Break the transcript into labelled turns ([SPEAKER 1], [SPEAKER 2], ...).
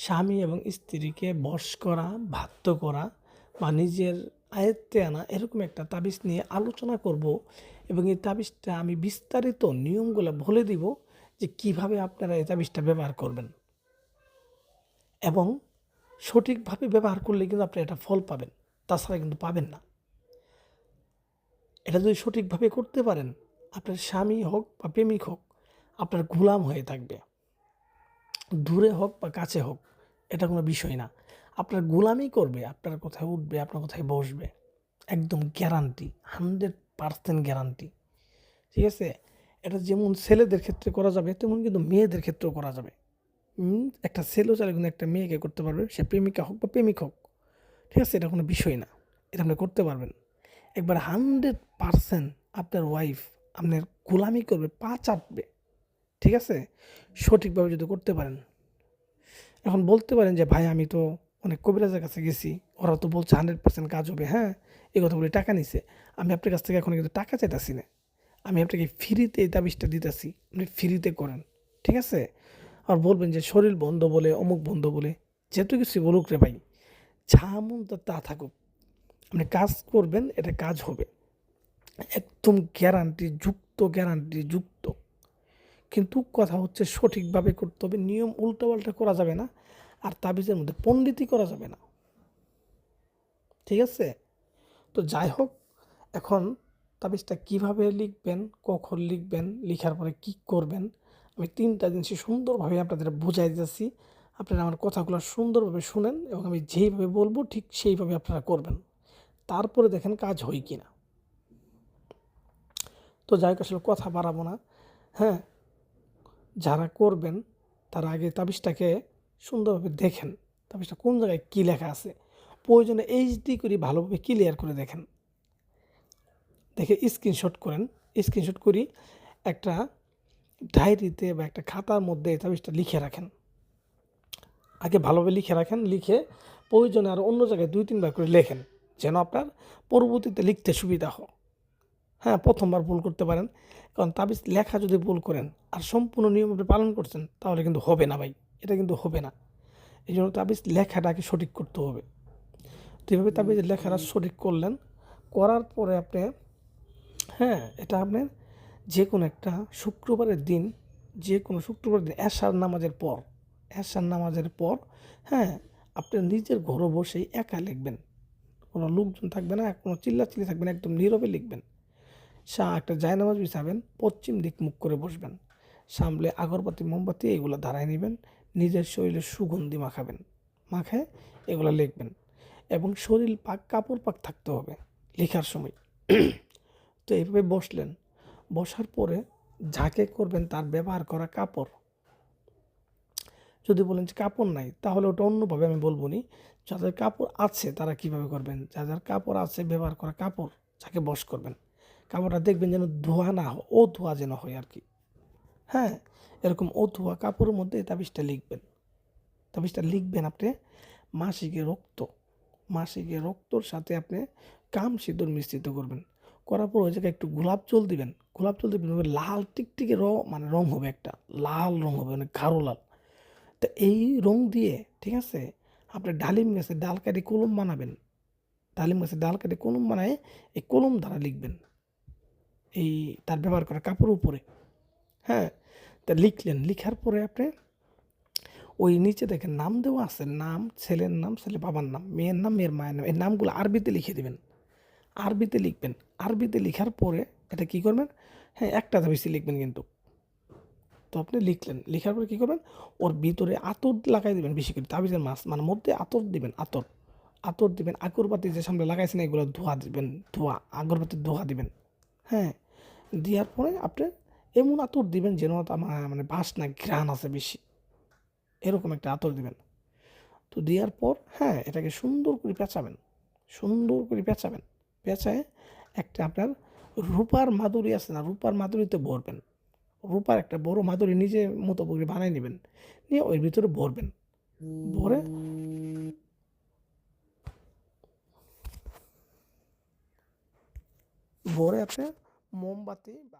[SPEAKER 1] স্বামী এবং স্ত্রীকে বশ করা, বাধ্য করা বা নিজের আয়ত্তে আনা এরকম একটা তাবিজ নিয়ে আলোচনা করব এবং এই তাবিজটা আমি বিস্তারিত নিয়মগুলো বলে দিব যে কীভাবে আপনারা এই তাবিজটা ব্যবহার করবেন। এবং সঠিকভাবে ব্যবহার করলে কিন্তু আপনি এটা ফল পাবেন, তাছাড়া কিন্তু পাবেন না। এটা যদি সঠিকভাবে করতে পারেন, আপনার স্বামী হোক বা প্রেমিক হোক, আপনার গোলাম হয়ে থাকবে। দূরে হোক বা কাছে হোক। এটা কোনো বিষয় না। আপনার গোলামি করবে, আপনার কোথায় উঠবে, আপনার কোথায় বসবে। একদম গ্যারান্টি হান্ড্রেড পার্সেন্ট গ্যারান্টি ঠিক আছে? এটা যেমন ছেলেদের ক্ষেত্রে করা যাবে, তেমন কিন্তু মেয়েদের ক্ষেত্রেও করা যাবে। একটা ছেলেও চাইলে কিন্তু একটা মেয়েকে করতে পারবে, সে প্রেমিকা হোক বা প্রেমিক হোক। ঠিক আছে? এটা কোনো বিষয় না। এটা আপনি করতে পারবেন। একবার হান্ড্রেড পারসেন্ট আপনার ওয়াইফ আপনার গোলামি করবে, পা চাপবে। ঠিক আছে? সঠিকভাবে যদি করতে পারেন এখন বলতে পারেন যে, ভাই, আমি তো অনেক কবিরাজের কাছে গেছি, ওরা তো বলছে হান্ড্রেড পার্সেন্ট কাজ হবে। হ্যাঁ এই কথা বলে টাকা নিছে। আমি আপনার কাছ থেকে এখন কিন্তু টাকা চাইতেছি না। আমি আপনাকে ফ্রিতে এই তাবিজটা দিতেছি। আপনি ফ্রিতে করেন, ঠিক আছে? আর বলবেন যে, শরীর বন্ধ বলে, অমুক বন্ধ বলে, যেহেতু কিছু বলুক রে ভাই, যা মন তা থাকুক। আপনি কাজ করবেন, এটা কাজ হবে। একদম গ্যারান্টি যুক্ত গ্যারান্টি যুক্ত কিন্তু কথা হচ্ছে সঠিকভাবে করতে হবে। নিয়ম উল্টোপাল্টা করা যাবে না আর তাবিজের মধ্যে পণ্ডিতই করা যাবে না। ঠিক আছে? তো যাই হোক, এখন তাবিজটা কীভাবে লিখবেন, কখন লিখবেন, লিখার পরে কি করবেন, আমি তিনটা জিনিস সুন্দরভাবে আপনাদের বুঝাই দিতেছি। আপনারা আমার কথাগুলো সুন্দরভাবে শুনেন এবং আমি যেইভাবে বলব ঠিক সেইভাবে আপনারা করবেন। তারপরে দেখেন কাজ হয় কি না তো যাই হোক, আসলে কথা বাড়াবো না। হ্যাঁ যারা করবেন, তার আগে তাবিজটাকে সুন্দরভাবে দেখেন। তাবিজটা কোন জায়গায় কী লেখা আছে? প্রয়োজনে এইচডি করে ভালোভাবে ক্লিয়ার করে দেখেন। দেখে স্ক্রিনশট করেন। স্ক্রিনশট করি একটা ডায়েরিতে বা একটা খাতার মধ্যে তাবিজটা লিখে রাখেন। আগে ভালোভাবে লিখে রাখেন, লিখে প্রয়োজনে আর অন্য জায়গায় দুই, তিনবার করে লেখেন, যেন আপনার পরবর্তীতে লিখতে সুবিধা হয়। হ্যাঁ প্রথমবার ভুল করতে পারেন। কারণ তাবিজ লেখা যদি ভুল করেন আর সম্পূর্ণ নিয়ম আপনি পালন করছেন তাহলে কিন্তু হবে না ভাই। এটা কিন্তু হবে না। এই জন্য তাবিজ লেখাটাকে সঠিক করতে হবে। তো এইভাবে তাবিজ লেখাটা সঠিক করলেন করার পরে আপনি হ্যাঁ এটা আপনার যে কোনো একটা শুক্রবারের দিন যে কোনো শুক্রবার দিন এশার নামাজের পর এশার নামাজের পর হ্যাঁ আপনি নিজের ঘরে বসেই একা লিখবেন। কোনো লোকজন থাকবে না কোনো চিল্লা চিল্লি থাকবে না একদম নীরবে লিখবেন। সা একটা জায়নামাজ বিছাবেন, পশ্চিম দিক মুখ করে বসবেন। সামলে আগরবাতি, মোমবাতি, এগুলো দাঁড়ায় নেবেন, নিজের শরীরে সুগন্ধি মাখাবেন। মাখায় এগুলো লিখবেন এবং শরীর পাক, কাপড় পাক থাকতে হবে লেখার সময়। তো এইভাবে বসলেন। বসার পরে যাকে করবেন তার ব্যবহার করা কাপড়। যদি বলেন যে কাপড় নাই, তাহলে ওটা অন্যভাবে আমি বলব নি। যাদের কাপড় আছে তারা কীভাবে করবেন? যাদের কাপড় আছে, ব্যবহার করা কাপড়, যাকে বস করবেন। কাপড়টা দেখবেন যেন ধোয়া না ও ধোয়া যেন হয় আর কি। হ্যাঁ এরকম ও ধোয়া কাপড়ের মধ্যে তাবিজটা লিখবেন। তাবিজটা লিখবেন আপনি মাসিকে রক্ত মাসিকে রক্তর সাথে আপনি কাম সিঁদুর মিশ্রিত করবেন। করার পর ওই জায়গায় একটু গোলাপ জল দিবেন। গোলাপ জল দিবেন লাল টিকটিকে র মানে রং হবে একটা, লাল রং হবে মানে গাঢ় লাল। তো এই রং দিয়ে, ঠিক আছে, আপনি ডালিম গাছে ডাল কাটি কলম বানাবেন। ডালিম গাছে ডাল কাটি কলম বানায়, এই কলম দ্বারা লিখবেন। এই তার ব্যবহার করা কাপড়ের উপরে। হ্যাঁ? তা লিখলেন। লিখার পরে আপনি ওই নিচে দেখেন নাম দেওয়া আছে। নাম, ছেলের নাম, ছেলে বাবার নাম, মেয়ের নাম, মেয়ের মায়ের নাম। এই নামগুলো আরবিতে লিখে দেবেন। আরবিতে লিখবেন। আরবিতে লিখার পরে এটা কি করবেন? হ্যাঁ একটা বেশি লিখবেন কিন্তু। তো আপনি লিখলেন। লেখার পরে কী করবেন? ওর ভিতরে আতর লাগাই দিবেন বেশি করে। তাবিজের মাছ মানে মধ্যে আতর দিবেন, আতর। আতর দিবেন। আগরবাতি যে সামনে লাগাইছেন, এগুলো ধোয়া দিবেন। ধোয়া, আগরবাতির ধোয়া দিবেন। হ্যাঁ? দেওয়ার পরে আপনি এমন আতর দিবেন যেন মানে বাসনা ঘ্রাণ আছে বেশি। এরকম একটা আতর দিবেন। তো দেওয়ার পর হ্যাঁ এটাকে সুন্দর করে পেঁচাবেন। সুন্দর করে পেঁচাবেন। পেঁচায় একটা আপনার রূপার মাদুরি আছে না, রূপার মাদুরিতে ভরবেন। রূপার একটা বড় মাদুরি নিজে মতো করে বানাই নেবেন। নিয়ে ওই ভিতরে ভরবেন। ভরে ভরে আপনি মোমবাতি বা